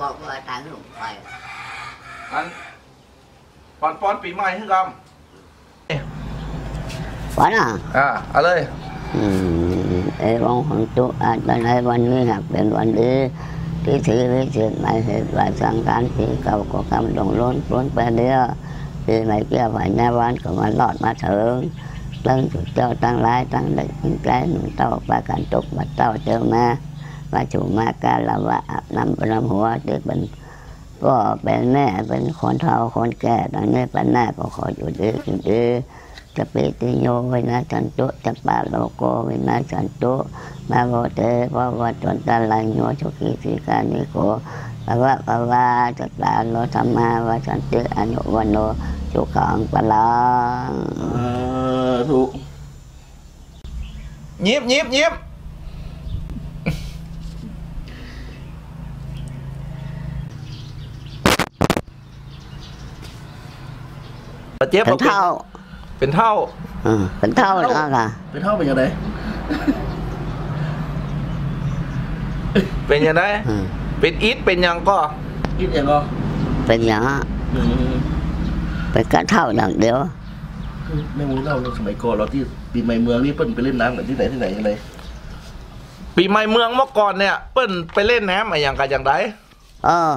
บอกว่าทางลงไปอันปอนปอนปีใหม่ให้กฝันอะำอ่าเอาเลยอืมเอวังของตุอาจในวันนี้หากเป็นวันดีที่ถือวิเศษหมายเหตุว่าสังการปีเก่าก็กำลงล้นล้นไปเดียวปีใหม่เกี่ยวไว้ในวันก็มาลอดมาถึงตั้งจุดเจ้าตั้งร้ายตั้งเด็กตั้งแกล้หนุ่มเต้าปากันตกมาเต้าเจอมา มาถูกมาการละว่าอาบน้ำประหัวเด็กเป็นพ่อเป็นแม่เป็นคนเฒ่าคนแก่ตอนนี้เป็นแม่ก็ขออยู่ดีอยู่ดีจะปิติโยวินาสันตุจะปาโลโกวินาสันตุมาโมเตภวะตนตะลังโยชุกิสิกานิโกภาวะภาวะจัตตาโลธรรมาวะสันติอนุวันโนสุขังปะลังเออถูกยิบยิบยิบ เจ็บเป็นเท่า เป็นเท่าเออเป็นเท่าแล้วค่ะเป็นเท่าเป็นยังไงเป็นยังไงเออเป็นอีทเป็นหยังก็คิดเองก็เป็นอย่างนั้นอืมเป็นกระเท่าอย่างเดียวแม่มูเล่าเรื่องสมัยก่อนเราที่ปีใหม่เมืองนี่เปิ้นไปเล่นน้ำกันที่ไหนที่ไหนยังไงปีใหม่เมืองเมื่อก่อนเนี่ย เปิ้นไปเล่นน้ำอะไรอย่างกันอย่างไรเออ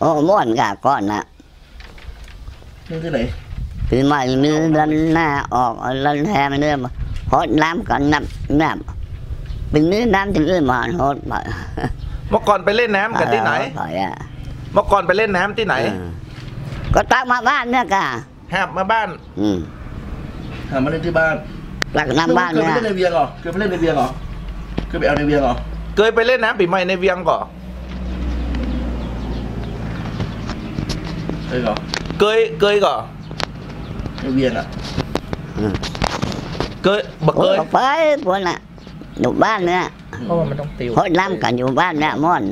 โอ้ม่วนกะก่อนนะเล่นที่ไหน ปีใหม่นี้ดันหน้าออกดันแทงเนี่ยฮดน้ำกันน้ำน้ำปีนี้น้ำถึงอื่นมาฮดมาเมื่อก่อนไปเล่นน้ำกันที่ไหนถอยอะเมื่อก่อนไปเล่นน้ำที่ไหนเออก็ตักมาบ้านเนี่ยกะแหบมาบ้าน อืมหามาเล่นที่บ้านตักน้ำบ้านเคยเนี่ยไปเล่นในเวียงเหรอเคยไปเล่นในเวียงเหรอเคยไปเอาในเวียงเหรอเคยไปเล่นน้ำปีใหม่ในเวียงก่อนเคยเหรอเคยเคยก่อนใน เวียงอะอืมเคยบักโอ้เคยไปพวกน่ะอยู่บ้านเนี่ยเพราะว่ามันต้องติวฮดน้ำกันอยู่บ้านเนี่ยม่อน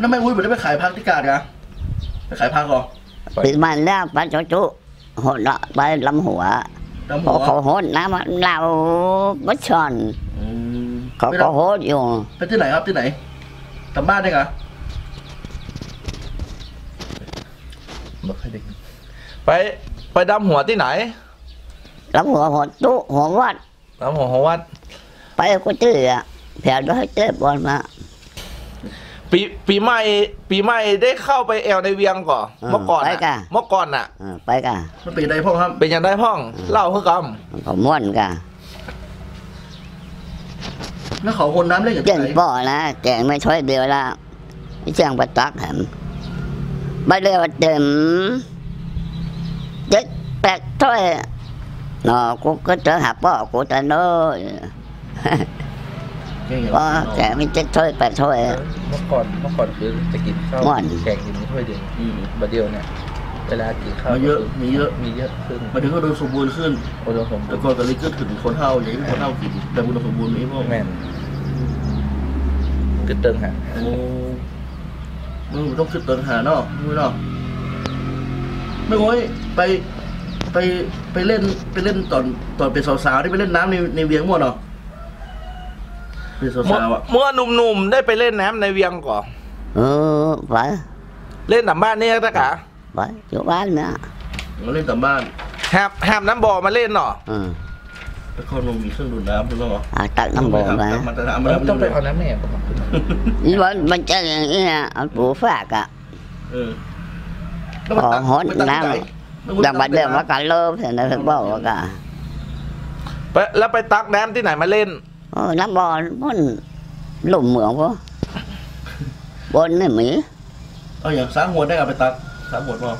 นั่นแม่อุ้ยไปได้ไปขายพักที่กาดกะไปขายพักเหรอปีใหม่แล้วไปจุจุฮดละไปลำหัวน้ำพหัอวเขาฮดน้ำเราบัชอนอืมเขาไปก็ทำฮดอยู่ไปที่ไหนครับที่ไหนทำบ้านได้เหรอบักให้ได้ยินไป ไปดำหัวที่ไหนลำหัวหัวตุหัววัดดำหัวของวัด ไปก็เจออะแผ่ด้วยเจ็บบอลมา ปีปีใหม่ปีใหม่ได้เข้าไปแอลในเวียงก่อนเมื่อก่อนไปน่ะกะ เมื่อก่อนน่ะ เออไปกะมันเป็นยังไงพ่อครับ เป็นอย่างไรพ่องเล่าให้กมันก็ม่วนกะแล้วเขาคนน้ำเล่นกับเจ๋ที่งไหนป่อนะแจงไม่ช่วยเดียวละที่เจียงไปตักแหมไปเรียกว่าเต็ม เจ็ดแปดถ้วยเนาะกูก็เจอหาป่อกูแต่เน้อยเก่งอย่างป่อแกมีเจ็ดถ้วยแปดถ้วยเมื่อก่อนเมื่อก่อนคือจะกินข้าวม่วนแกงกินถ้วยเดียวอืมบะเดียวเนี่ยเวลากินข้าวมาเยอะมีเยอะ มีเยอะขึ้นมาถึงก็ดูสมบูรณ์ขึ้น โอุดมสมบูแต่รณ์ก่อนก็เลยก็ถึงคนเท่าอย่างนี้คนเท่ากินแต่บุญสมบูรณ์นี้พวกแม่นกึดเติงฮะโอ้มึงต้องคิดเติมหาเนาะมึงเนาะ ไม่โอ้ยไปไปไปเล่นไปเล่นตอนตอนเป็นสาวๆที่ไปเล่นน้ำในในเวียงมั่วเนาะเป็นำเมื่อสาวๆอะเมื่อหนุ่มๆได้ไปเล่นน้ำในเวียงก่อนเออไปเล่นตามบ้านนี่ตะกะไปอยู่บ้านเนี่ยมาเล่นตามบ้านแหบแหบน้ำบ่อมาเล่นเนาะเออแต่คนมันมีเครื่องดูดน้ำด้วยเหรอเอาตักน้ำบ่อมามันจะน้ำเอมันอต้องไปเอาน้ำแม่ประมาณขึ้นนี่มันมันจะอย่างนี้ยเอาปูฝากอะเออ ขอหดน้ำดังบัดเดิมว่ากันเลิฟเห็นไหมเพิ่นบอกว่ากันไปแล้วไปตักน้ำที่ไหนมาเล่นโอ้น้ำบอลมันหลุมเหมืองปะบนนี่มีเอาอย่างสางหัวได้เอาไปตักสางหัวพอ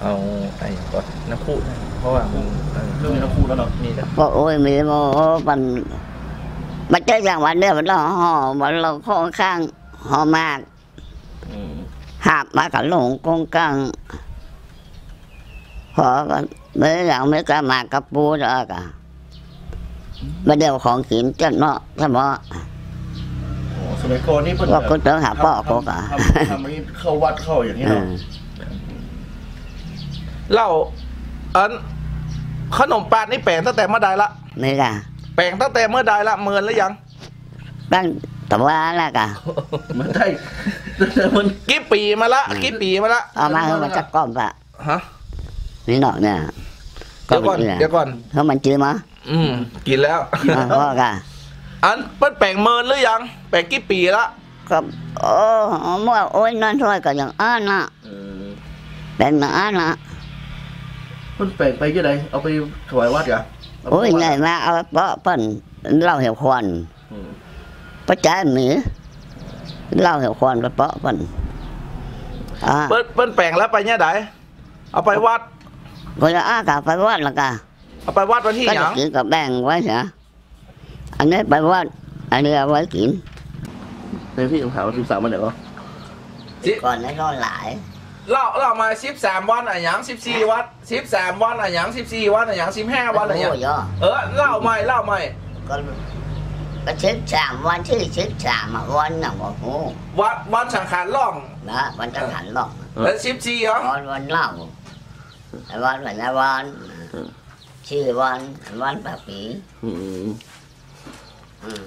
เอาไอ้ก่อนน้ำพุนะเพราะว่ามันเออเรื่องนี้น้ำคู่แล้วเนาะมีแล้วก็โอ้ยมีโมมันมันเจออย่างวันเดียวมันเราห่อมันเราข้างข้างห่อมากอืม หาบมากับหลงกงกังพอกันเมื่ออย่างไม่กล้ามากับปูแล้วกันมาเดียวของกินจันเนาะถ้าบอกโอ้สมัยก่อนนี่เพิ่นว่าก็เจอหาพ่อก็กะทำทำอันนี้เข้าวัดเข้าอย่างนี้เอเนาะอเล่าอันขนมปาดนี่แปลงตั้งแต่เมื่อใดละนี่กะแปลงตั้งแต่เมื่อใดละเมินแล้วยังตั้งแต่ว่าแล้วกะมันได้แต่ มันกี่ปีมาละกี่ปีมาละเอามาให้มันจักก้อมปะฮะนี่หน่อยเนี่ยเดี๋ยวก่อนเดี๋ยวก่อนเขามันจื้อมาอืมกินแล้วอ่าพ่อกะอันเปิ้นแปลงเมินหรือยัง แปลงกี่ปีละก็โอ้เมื่อโอ้ยนั่นถ้วยก็อย่างอ้านน่ะเออเป็นมาอ้านน่ะมันแปลงไปยังไงเอาไปถวายวัดกะเาไปโอ้ยวัดไงมาเอาเปาะเปิ้นเล่าเหี่ยวควันอืมประจายหมี เล่าเหี่ยวควันกระเปาะเปิ้นอ่าเปิ้นเปิ้นแปลงแล้วไปเนี่ยไดเอาไปวัดก็จะอ้ากะไปวัดละกะเอาไปวัดวันที่ก็หจะยังกินกับแบ่งไว้เสียอันนี้ไปวัดอันนี้เอาไว้กินในพี่ผมถามว่าสิบสามวันไหนวะก่อนให้นอนหลายเล่าเล่ามาสิบสามวันอะหยังสิบสี่วันสิบสามวันอะหยังสิบสี่วันอะหยังสิบห้าวันอะหยังโอ้ยอะเออเล่าใหม่เล่าใหม่ก็ ก็ชิดสามวันที่ชิดสามอะวันน่ะบอกโอ้วัดวันสังขารล่องนะวันจะหันหรอกแล้วสิบสี่เหรอวันวันเล่าไอ้วันวันละวันชื่อวันวันปะปีอืมอืม